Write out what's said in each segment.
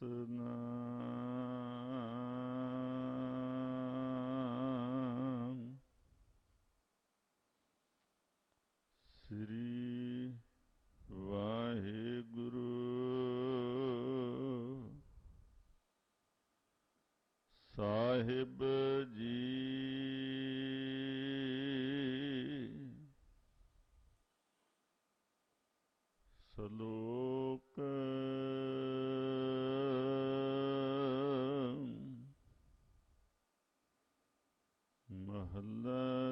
den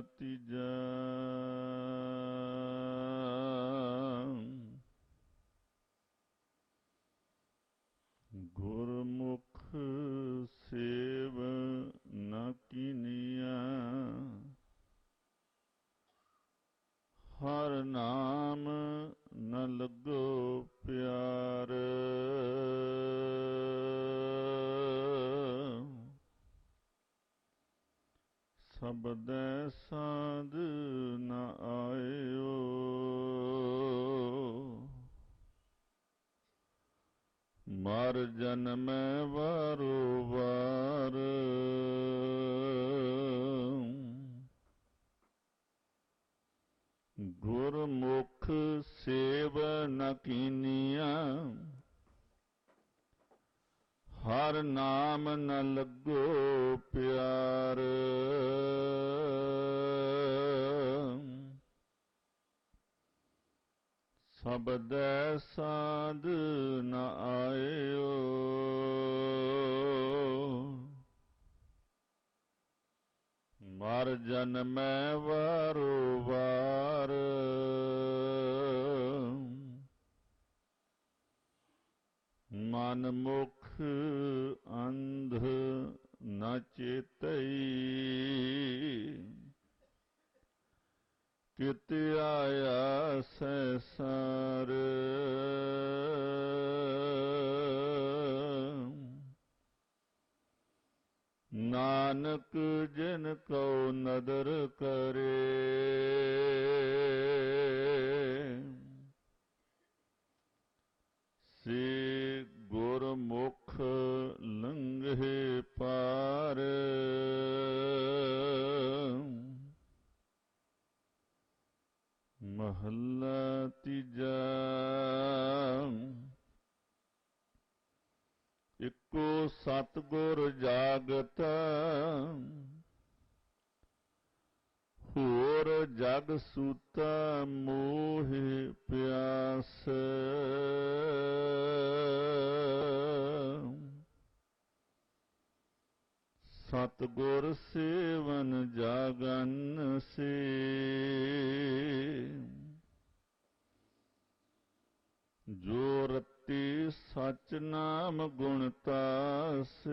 ਤੀਜਾ। ਗੁਰਮੁਖ save ਨ ਕੀਨੀਆ ਸਬਦੈ ਸਾਧ ਨ ਆਇਓ। ਮਰ ਜਨਮੈ ਵਾਰੋ ਵਾਰ। ਗੁਰਮੁਖ ਸੇਵ ਨ ਕੀਨੀਆ। ਹਰ ਨਾਮ ਨ ਲੱਗੋ ਪਿਆਰ। ਸਬਦੈ ਸਾਧ ਨ ਆਇਓ। ਮਰ ਜਨਮੈ ਵਾਰੋ ਵਾਰ। ਮਨ ਮੁਖ ਨ ਚੇਤਈ। ਕਿਤ ਆਇਆ ਸੈਸਾਰ। ਨਾਨਕ ਜਿਨ ਕਉ ਨਦਰ ਕਰੇ। ਜਾਗਤ ਹੋਰ ਜਗ ਸੂਤਾ ਮੋਹ ਪਿਆਸ। ਸਤਗੁਰ ਸੇਵਨ ਜਾਗਨ ਸੇ। ਜੋ ਰਤੀ ਸਚ ਨਾਮ ਗੁਣ ਤਾਸ।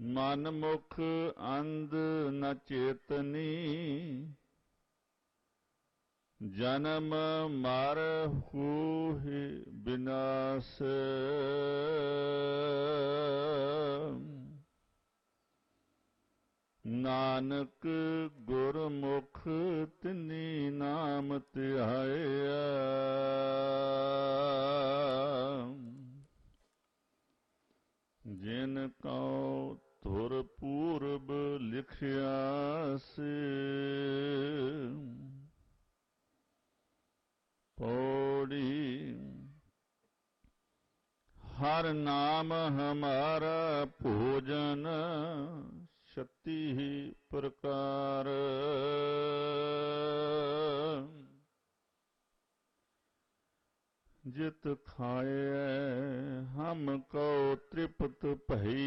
ਮਨ ਮੁਖ ਅੰਧ ਨ ਚੇਤਨੀ। ਜਨਮ ਮਰ ਹੋਹਿ ਬਿਨਾਸ਼। ਨਾਨਕ ਗੁਰਮੁਖ ਤਿਨੀ ਨਾਮ ਧਿਆਇਆ। ਜਿਨ ਕਉ ਧੁਰ ਪੂਰਬ ਲਿਖਿਆ ਸੇ, ਪੌੜੀ ਹਰ ਨਾਮ ਹਮਾਰਾ ਹਮ ਕੋ ਤ੍ਰਿਪਤ ਭਈ।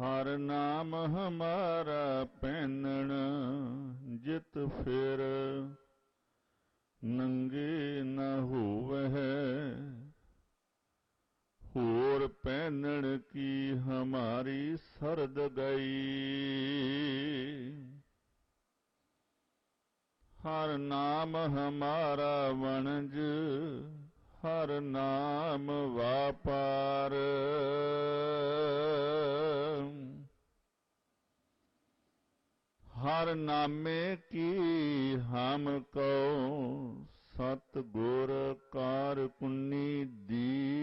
ਹਰ ਨਾਮ ਹਮਾਰਾ ਪੈਨਣ ਜਿਤ ਫਿਰ ਨਾਮ ਹਮਾਰਾ ਵਣਜ, ਹਰ ਨਾਮ ਵਾਪਾਰ। ਹਰ ਨਾਮੇ ਕੀ ਹਮ ਕਉ ਸਤ ਗੁਰ ਕਾਰ ਕੁੰਨੀ ਦੀ।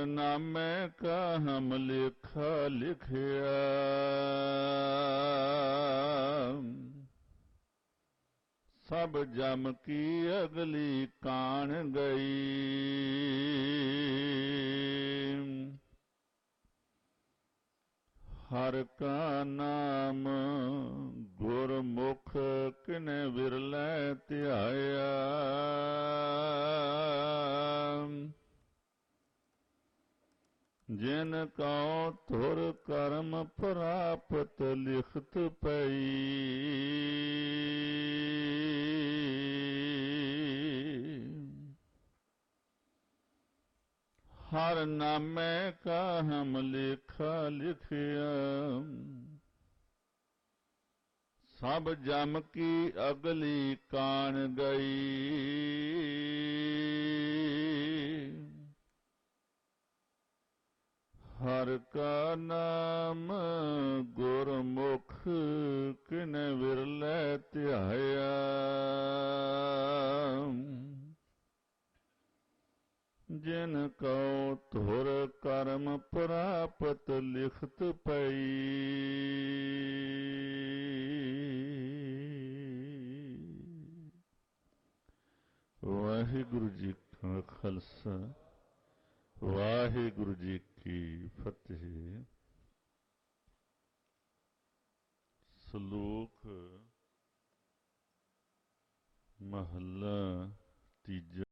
ਹਰ ਨਾਮੇ ਕਾ ਹਮ ਲੇਖਾ ਲਿਖਿਆ। ਸਭ ਜਮ ਕੀ ਅਗਲੀ ਕਾਣ ਗਈ। ਹਰ ਕਾ ਨਾਮ ਗੁਰਮੁਖ ਕਿਨੇ ਵਿਰਲੇ ਧਿਆਇਆ। ਜਿਨ ਕਉ ਧੁਰ ਕਰਮ ਪ੍ਰਾਪਤ ਲਿਖਤ ਪਈ। ਹਰ ਨਾਮੇ ਕਾ ਹਮ ਲੇਖਾ ਲਿਖਿਆ। ਸਭ ਜਮ ਕੀ ਅਗਲੀ ਕਾਣ ਗਈ। ਹਰ ਕਾ ਨਾਮ ਗੁਰਮੁਖ ਕਿਨ ਵਿਰਲੇ ਧਿਆਇਆ। ਜਿਨ ਕਉ ਧੁਰ ਕਰਮ ਪ੍ਰਾਪਤ ਲਿਖਤ ਪਈ। ਵਾਹਿਗੁਰੂ ਜੀ ਕਾ ਖਾਲਸਾ, ਵਾਹਿਗੁਰੂ ਜੀ ਕੀ ਫਤਿਹ ਸ਼ਲੋਕ ਮਹੱਲਾ ਤੀਜਾ